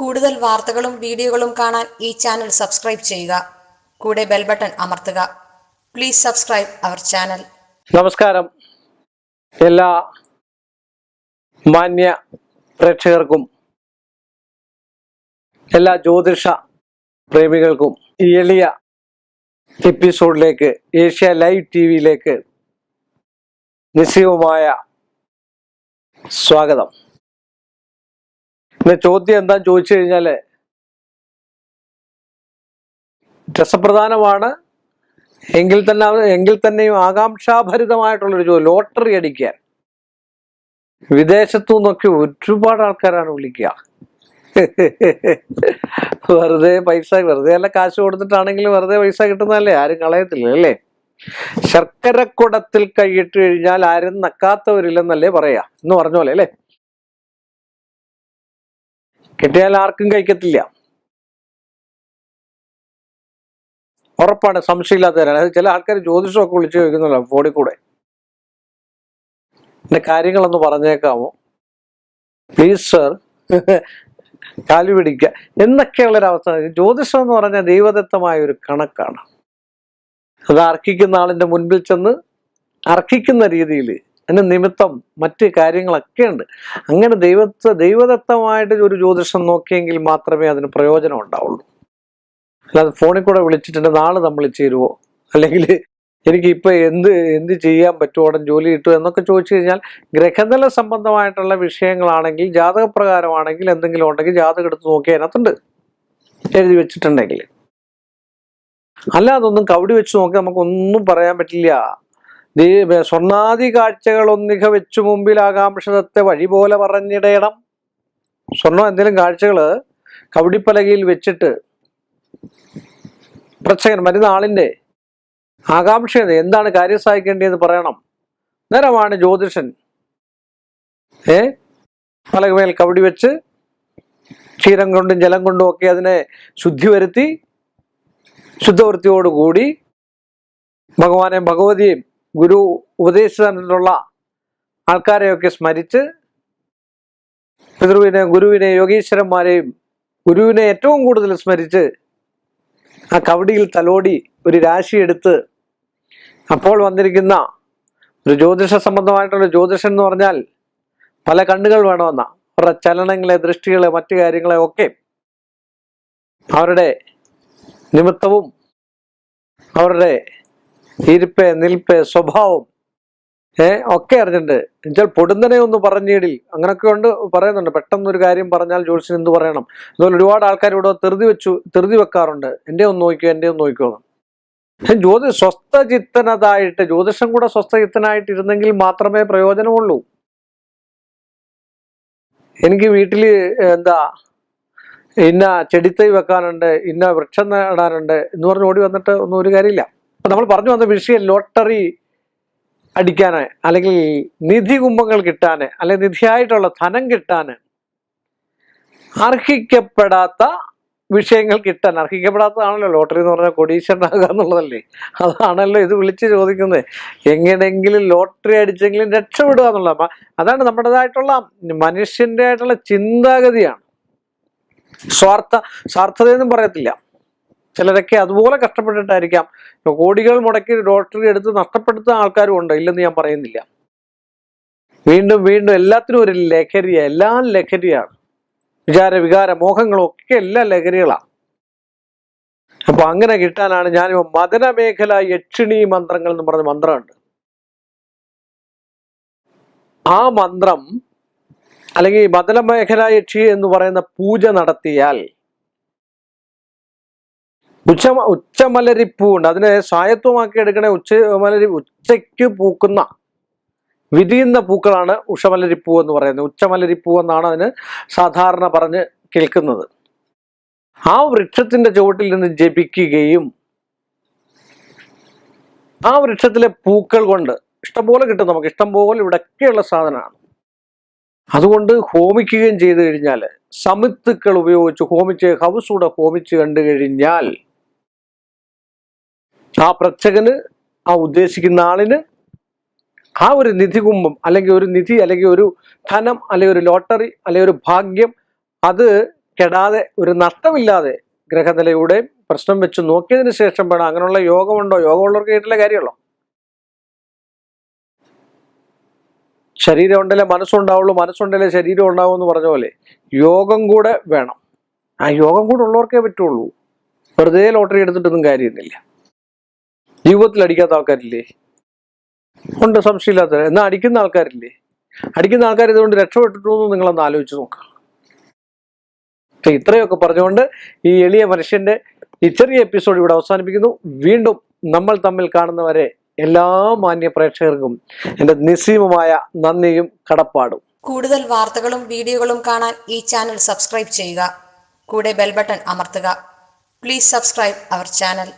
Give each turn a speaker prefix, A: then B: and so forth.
A: കൂടുതൽ വാർത്തകളും വീഡിയോകളും കാണാൻ ഈ ചാനൽ സബ്സ്ക്രൈബ് ചെയ്യുക. കൂടെ ബെൽ ബട്ടൺ അമർത്തുക. Please subscribe our channel.
B: നമസ്കാരം. എല്ലാ മാന്യ പ്രേക്ഷകർക്കും എല്ലാ ജ്യോതിഷ പ്രേമികൾക്കും ഈ എളിയ എപ്പിസോഡിലേക്ക് ഏഷ്യ ലൈവ് ടി വിയിലേക്ക് നിശ്ചയവുമായ സ്വാഗതം. പിന്നെ ചോദ്യം എന്താ ചോദിച്ചു കഴിഞ്ഞാൽ രസപ്രധാനമാണ്. എങ്കിൽ തന്നെ എങ്കിൽ തന്നെയും ആകാംക്ഷാഭരിതമായിട്ടുള്ളൊരു ജോലി ലോട്ടറി അടിക്കാൻ. വിദേശത്തു നിന്നൊക്കെ ഒരുപാട് ആൾക്കാരാണ് വിളിക്കുക. വെറുതെ പൈസ വെറുതെ അല്ല കാശ് കൊടുത്തിട്ടാണെങ്കിലും വെറുതെ പൈസ കിട്ടുന്നതല്ലേ? ആരും കളയത്തില്ല അല്ലേ? ശർക്കരക്കുടത്തിൽ കൈയിട്ട് കഴിഞ്ഞാൽ ആരും നക്കാത്തവരില്ലെന്നല്ലേ പറയാ? എന്ന് പറഞ്ഞ പോലെ അല്ലേ? കിട്ടിയാൽ ആർക്കും കഴിക്കത്തില്ല. ഉറപ്പാണ് സംശയമില്ലാത്തവരാണ്. അത് ചില ആൾക്കാർ ജ്യോതിഷമൊക്കെ വിളിച്ചു ചോദിക്കുന്നല്ലോ ഫോണിൽ കൂടെ എന്റെ കാര്യങ്ങളൊന്ന് പറഞ്ഞേക്കാമോ? പ്ലീസ് സർ കാലു പിടിക്കുക. എന്നൊക്കെയുള്ളൊരവസ്ഥ. ജ്യോതിഷം എന്ന് പറഞ്ഞാൽ ദൈവദത്തമായ ഒരു കണക്കാണ്. അത് അർഹിക്കുന്ന ആളിന്റെ മുൻപിൽ ചെന്ന് അർഹിക്കുന്ന രീതിയിൽ അതിന് നിമിത്തം മറ്റ് കാര്യങ്ങളൊക്കെ ഉണ്ട്. അങ്ങനെ ദൈവത്തെ ദൈവദത്തമായിട്ട് ഒരു ജ്യോതിഷം നോക്കിയെങ്കിൽ മാത്രമേ അതിന് പ്രയോജനം ഉണ്ടാവുള്ളൂ. അല്ലാതെ ഫോണിൽ കൂടെ വിളിച്ചിട്ടുണ്ട് നാളെ നമ്മൾ ചേരുവോ? അല്ലെങ്കിൽ എനിക്ക് ഇപ്പൊ എന്ത് എന്ത് ചെയ്യാൻ പറ്റുമോ ഉടൻ ജോലി കിട്ടുമോ എന്നൊക്കെ ചോദിച്ചു കഴിഞ്ഞാൽ ഗ്രഹനില സംബന്ധമായിട്ടുള്ള വിഷയങ്ങളാണെങ്കിൽ ജാതകപ്രകാരമാണെങ്കിൽ എന്തെങ്കിലും ഉണ്ടെങ്കിൽ ജാതകം എടുത്ത് നോക്കി അതിനകത്തുണ്ട്. എഴുതി വെച്ചിട്ടുണ്ടെങ്കിൽ. അല്ലാതൊന്നും കവടി വെച്ച് നോക്കി നമുക്കൊന്നും പറയാൻ പറ്റില്ല. ദേ- സ്വർണാദി കാഴ്ചകൾ ഒന്നിക വെച്ചു മുമ്പിൽ ആകാംക്ഷതത്തെ വഴി പോലെ പറഞ്ഞിടയണം സ്വർണം എന്തെങ്കിലും കാഴ്ചകൾ കവടിപ്പലകയിൽ വെച്ചിട്ട് പ്രച്ഛകൻ മരുന്ന ആളിന്റെ ആകാംക്ഷ എന്താണ് കാര്യം സാധിക്കേണ്ടതെന്ന് പറയണം. നേരമാണ് ജ്യോതിഷൻ. ഏ? പലകമേൽ കവടി വെച്ച് ക്ഷീരം കൊണ്ടും ജലം കൊണ്ടും ഒക്കെ അതിനെ ശുദ്ധി വരുത്തി ശുദ്ധവൃത്തിയോടുകൂടി ഭഗവാനെയും ഭഗവതിയെയും ഗുരു ഉപദേശിച്ചിട്ടുള്ള ആൾക്കാരെയൊക്കെ സ്മരിച്ച് പിതൃവിനെ ഗുരുവിനെ യോഗീശ്വരന്മാരെയും ഗുരുവിനെ ഏറ്റവും കൂടുതൽ സ്മരിച്ച് ആ കവടിയിൽ തലോടി ഒരു രാശി എടുത്ത് അപ്പോൾ വന്നിരിക്കുന്ന ഒരു ജ്യോതിഷ സംബന്ധമായിട്ടുള്ള ജ്യോതിഷൻ എന്ന് പറഞ്ഞാൽ പല കണ്ണുകൾ വേണമെന്ന. അവരുടെ ചലനങ്ങളെ ദൃഷ്ടികളെ മറ്റു കാര്യങ്ങളെ ഒക്കെ അവരുടെ നിമിത്തവും അവരുടെ ഇരിപ്പ് നിൽപ്പ് സ്വഭാവം. ഏ ഒക്കെ അറിഞ്ഞിട്ടുണ്ട്. എന്നുവെച്ചാൽ പൊടുന്നനെ ഒന്ന് പറഞ്ഞിടിൽ. അങ്ങനൊക്കെ ഉണ്ട് പറയുന്നുണ്ട്. പെട്ടെന്ന് ഒരു കാര്യം പറഞ്ഞാൽ ജോത്സ്യൻ എന്ത് പറയണം? അതുപോലെ ഒരുപാട് ആൾക്കാർ ഇവിടെ തെറുതി വെച്ചു തെറുതി വെക്കാറുണ്ട്. എന്റെ ഒന്ന് നോക്കിയോ എന്റെ ഒന്ന് നോക്കിയോ. ജ്യോതി സ്വസ്ഥചിത്തനതായിട്ട് ജ്യോതിഷം കൂടെ സ്വസ്ഥചിത്തനായിട്ട് ഇരുന്നെങ്കിൽ മാത്രമേ പ്രയോജനമുള്ളൂ. എനിക്ക് വീട്ടിൽ എന്താ ഇന്ന ചെടിത്തൈ വെക്കാനുണ്ട് ഇന്ന വൃക്ഷം നടാനുണ്ട് എന്ന് പറഞ്ഞ് ഓടി വന്നിട്ട് ഒന്നും ഒരു കാര്യമില്ല. നമ്മൾ പറഞ്ഞു വന്ന വിഷയം ലോട്ടറി അടിക്കാന് അല്ലെങ്കിൽ നിധി കുംഭങ്ങൾ കിട്ടാന് അല്ലെങ്കിൽ നിധിയായിട്ടുള്ള ധനം കിട്ടാന് അർഹിക്കപ്പെടാത്ത വിഷയങ്ങൾ കിട്ടാൻ അർഹിക്കപ്പെടാത്തതാണല്ലോ ലോട്ടറി എന്ന് പറഞ്ഞാൽ കൊടീശ്വരനാകുക എന്നുള്ളതല്ലേ? അതാണല്ലോ ഇത് വിളിച്ച് ചോദിക്കുന്നത്. എങ്ങനെങ്കിലും ലോട്ടറി അടിച്ചെങ്കിലും രക്ഷപ്പെടുക എന്നുള്ള അതാണ് നമ്മുടേതായിട്ടുള്ള മനുഷ്യന്റെ ആയിട്ടുള്ള ചിന്താഗതിയാണ്. സ്വാർത്ഥ സ്വാർത്ഥതയൊന്നും പറയത്തില്ല. ചിലരൊക്കെ അതുപോലെ കഷ്ടപ്പെട്ടിട്ടായിരിക്കാം. കോടികൾ മുടക്കി ലോട്ടറി എടുത്ത് നഷ്ടപ്പെടുത്ത ആൾക്കാരും ഉണ്ട്. ഇല്ലെന്ന് ഞാൻ പറയുന്നില്ല. വീണ്ടും വീണ്ടും എല്ലാത്തിനും ഒരു ലഹരിയ. എല്ലാം ലഹരിയാണ്. വിചാര വികാര മോഹങ്ങളും ഒക്കെ എല്ലാം ലഹരികളാണ് അപ്പൊ അങ്ങനെ കിട്ടാനാണ് ഞാൻ മദന മേഖല യക്ഷിണി മന്ത്രങ്ങൾ എന്ന് പറഞ്ഞ മന്ത്രമുണ്ട്. ആ മന്ത്രം അല്ലെങ്കിൽ മദന മേഖല യക്ഷി എന്ന് പറയുന്ന പൂജ നടത്തിയാൽ ഉച്ച ഉച്ചമലരിപ്പൂണ്ട് അതിനെ സ്വായത്വമാക്കി എടുക്കണ ഉച്ച മലരി ഉച്ചയ്ക്ക് പൂക്കുന്ന വിരിയുന്ന പൂക്കളാണ് ഉഷമലരിപ്പൂ എന്ന് പറയുന്നത്. ഉച്ചമലരിപ്പൂ എന്നാണ് അതിന് സാധാരണ പറഞ്ഞ് കേൾക്കുന്നത്. ആ വൃക്ഷത്തിന്റെ ചുവട്ടിൽ നിന്ന് ജപിക്കുകയും ആ വൃക്ഷത്തിലെ പൂക്കൾ കൊണ്ട് ഇഷ്ടംപോലെ കിട്ടും നമുക്ക്. ഇഷ്ടംപോലെ ഇവിടെയൊക്കെയുള്ള സാധനമാണ്. അതുകൊണ്ട് ഹോമിക്കുകയും ചെയ്തു കഴിഞ്ഞാൽ സമിത്തുക്കൾ ഉപയോഗിച്ച് ഹോമിച്ച് ഹൗസൂടെ ഹോമിച്ച് കണ്ടു കഴിഞ്ഞാൽ ആ പ്രച്ഛകന് ആ ഉദ്ദേശിക്കുന്ന ആളിന് ആ ഒരു നിധി കുംഭം അല്ലെങ്കിൽ ഒരു നിധി അല്ലെങ്കിൽ ഒരു ധനം അല്ലെങ്കിൽ ഒരു ലോട്ടറി അല്ലെങ്കിൽ ഒരു ഭാഗ്യം അത് കെടാതെ ഒരു നഷ്ടമില്ലാതെ ഗ്രഹനിലയുടെ പ്രശ്നം വെച്ച് നോക്കിയതിന് ശേഷം വേണം. അങ്ങനെയുള്ള യോഗമുണ്ടോ? യോഗമുള്ളവർക്ക് കേട്ടില്ല കാര്യമുള്ളോ? ശരീരം ഉണ്ടല്ലേ മനസ്സുണ്ടാവുള്ളൂ. മനസ്സുണ്ടല്ലേ ശരീരം ഉണ്ടാവും എന്ന് പറഞ്ഞ പോലെ യോഗം കൂടെ വേണം. ആ യോഗം കൂടെ ഉള്ളവർക്കേ പറ്റുള്ളൂ. വെറുതെ ലോട്ടറി എടുത്തിട്ടൊന്നും കാര്യമൊന്നുമില്ല ജീവിതത്തിൽ അടിക്കാത്ത ആൾക്കാരില്ലേ? ഉണ്ട് സംശയമില്ലാത്ത എന്നാൽ അടിക്കുന്ന ആൾക്കാരില്ലേ? അടിക്കുന്ന ആൾക്കാർ ഇതുകൊണ്ട് രക്ഷപ്പെട്ടിട്ടുണ്ടോ എന്ന് നിങ്ങളൊന്ന് ആലോചിച്ച് നോക്കാം. അപ്പൊ ഇത്രയൊക്കെ പറഞ്ഞുകൊണ്ട് ഈ എളിയ മനുഷ്യന്റെ ഈ ചെറിയ എപ്പിസോഡ് ഇവിടെ അവസാനിപ്പിക്കുന്നു. വീണ്ടും നമ്മൾ തമ്മിൽ കാണുന്നവരെ എല്ലാ മാന്യ പ്രേക്ഷകർക്കും എന്റെ നിസ്സീമമായ നന്ദിയും കടപ്പാടും.
A: കൂടുതൽ വാർത്തകളും വീഡിയോകളും കാണാൻ ഈ ചാനൽ സബ്സ്ക്രൈബ് ചെയ്യുക. കൂടെ ബെൽബട്ടൺ അമർത്തുക. Please subscribe our channel.